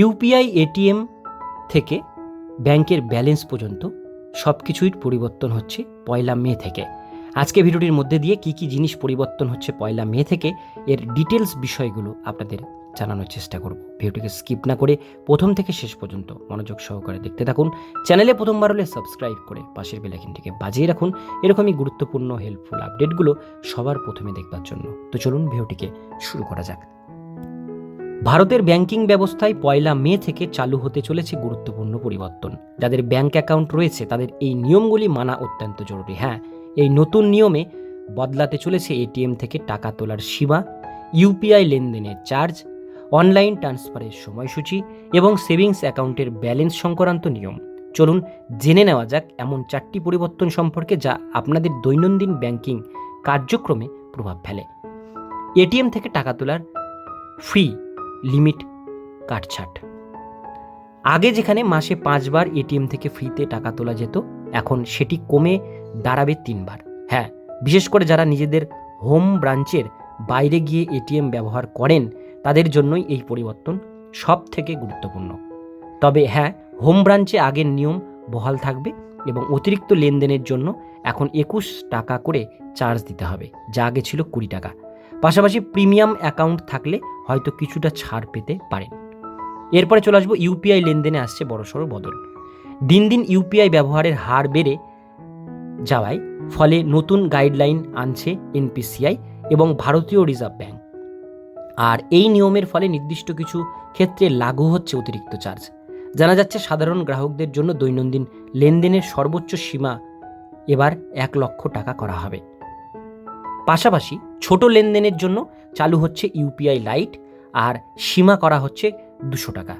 UPI ATM থেকে ব্যাংকের balance পর্যন্ত সব কিছুই পরিবর্তন হচ্ছে পয়লা মে থেকে। আজকে ভিডিওটির মধ্যে দিয়ে কি কি জিনিস পরিবর্তন হচ্ছে পয়লা মে থেকে, এর ডিটেলস বিষয়গুলো আপনাদের জানানোর চেষ্টা করব। ভিডিওটিকে স্কিপ না করে প্রথম থেকে শেষ পর্যন্ত মনোযোগ সহকারে দেখতে থাকুন। চ্যানেলে প্রথমবার হলে সাবস্ক্রাইব করে পাশের বেলাইকিনটিকে বাজিয়ে রাখুন। এরকমই গুরুত্বপূর্ণ হেল্পফুল আপডেটগুলো সবার প্রথমে দেখবার জন্য। তো চলুন ভিডিওটিকে শুরু করা যাক। ভারতের ব্যাংকিং ব্যবস্থায় পয়লা মে থেকে চালু হতে চলেছে গুরুত্বপূর্ণ পরিবর্তন। যাদের ব্যাংক অ্যাকাউন্ট রয়েছে, তাদের এই নিয়মগুলি মানা অত্যন্ত জরুরি। হ্যাঁ এই নতুন নিয়মে বদলাতে চলেছে এটিএম থেকে টাকা তোলার সীমা, ইউপিআই লেনদেনের চার্জ, অনলাইন ট্রান্সফারের সময়সূচি এবং সেভিংস অ্যাকাউন্টের ব্যালেন্স সংক্রান্ত নিয়ম। চলুন জেনে নেওয়া যাক এমন চারটি পরিবর্তন সম্পর্কে যা আপনাদের দৈনন্দিন ব্যাংকিং কার্যক্রমে প্রভাব ফেলে। এটিএম থেকে টাকা তোলার ফ্রি লিমিট কাটছাট। আগে যেখানে মাসে পাঁচবার এটিএম থেকে ফ্রিতে টাকা তোলা যেত, এখন সেটি কমে দাঁড়াবে তিনবার। হ্যাঁ বিশেষ করে যারা নিজেদের হোম ব্রাঞ্চের বাইরে গিয়ে এটিএম ব্যবহার করেন, তাদের জন্যই এই পরিবর্তন সব থেকে গুরুত্বপূর্ণ। তবে হ্যাঁ হোম ব্রাঞ্চে আগের নিয়ম বহাল থাকবে এবং অতিরিক্ত লেনদেনের জন্য এখন একুশ টাকা করে চার্জ দিতে হবে, যা আগে ছিল কুড়ি টাকা। পাশাপাশি প্রিমিয়াম অ্যাকাউন্ট থাকলে হয়তো কিছুটা ছাড় পেতে পারেন। এরপরে চলে আসব ইউপিআই লেনদেনে আসছে বড়সড় বদল। দিন দিন ইউপিআই ব্যবহারের হার বেড়ে যাওয়ায় ফলে নতুন গাইডলাইন আনছে এনপিসিআই এবং ভারতীয় রিজার্ভ ব্যাংক। আর এই নিয়মের ফলে নির্দিষ্ট কিছু ক্ষেত্রে লাগু হচ্ছে অতিরিক্ত চার্জ। জানা যাচ্ছে সাধারণ গ্রাহকদের জন্য দৈনন্দিন লেনদেনের সর্বোচ্চ সীমা এবার এক লক্ষ টাকা করা হবে। পাশাপাশি ছোট লেনদেনের জন্য চালু হচ্ছে ইউপিআই লাইট আর সীমা করা হচ্ছে দুশো টাকা।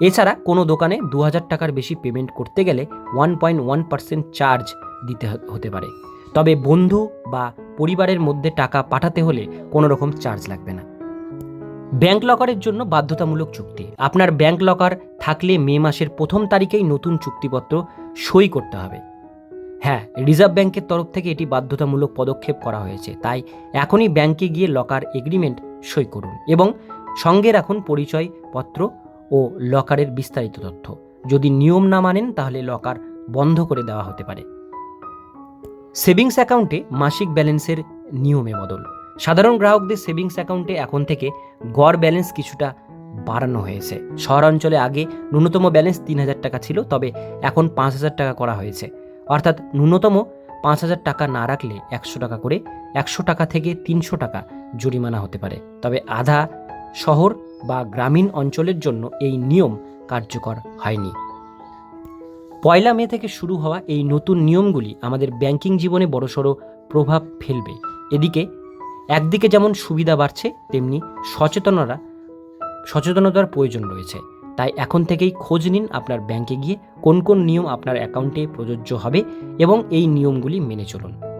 এছাড়া কোনো দোকানে দু হাজার টাকার বেশি পেমেন্ট করতে গেলে one point one percent charge দিতে হতে পারে। তবে বন্ধু বা পরিবারের মধ্যে টাকা পাঠাতে হলে কোনো রকম চার্জ লাগবে না। ব্যাংক লকারের জন্য বাধ্যতামূলক চুক্তি। আপনার ব্যাংক লকার থাকলে মে মাসের প্রথম তারিখেই নতুন চুক্তিপত্র সই করতে হবে। হ্যাঁ রিজার্ভ ব্যাংকের তরফ থেকে এটি বাধ্যতামূলক পদক্ষেপ করা হয়েছে। তাই এখনই ব্যাংকে গিয়ে লকার এগ্রিমেন্ট সই করুন এবং সঙ্গে রাখুন পরিচয়পত্র ও লকারের বিস্তারিত তথ্য। যদি নিয়ম না মানেন, তাহলে লকার বন্ধ করে দেওয়া হতে পারে। সেভিংস অ্যাকাউন্টে মাসিক ব্যালেন্সের নিয়মে বদল। সাধারণ গ্রাহকদের সেভিংস অ্যাকাউন্টে এখন থেকে গড় ব্যালেন্স কিছুটা বাড়ানো হয়েছে। শহরাঞ্চলে আগে ন্যূনতম ব্যালেন্স তিন হাজার টাকা ছিল, তবে এখন পাঁচ হাজার টাকা করা হয়েছে। অর্থাৎ ন্যূনতম পাঁচ হাজার টাকা না রাখলে একশো টাকা করে একশো টাকা থেকে তিনশো টাকা জরিমানা হতে পারে। তবে আধা শহর বা গ্রামীণ অঞ্চলের জন্য এই নিয়ম কার্যকর হয়নি। পয়লা মে থেকে শুরু হওয়া এই নতুন নিয়মগুলি আমাদের ব্যাংকিং জীবনে বড়সড় প্রভাব ফেলবে। এদিকে একদিকে যেমন সুবিধা বাড়ছে, তেমনি সচেতনরা সচেতনতার প্রয়োজন রয়েছে। তাই এখন থেকেই খোঁজ নিন আপনার ব্যাংকে গিয়ে কোন কোন নিয়ম আপনার অ্যাকাউন্টে প্রযোজ্য হবে এবং এই নিয়মগুলি মেনে চলুন।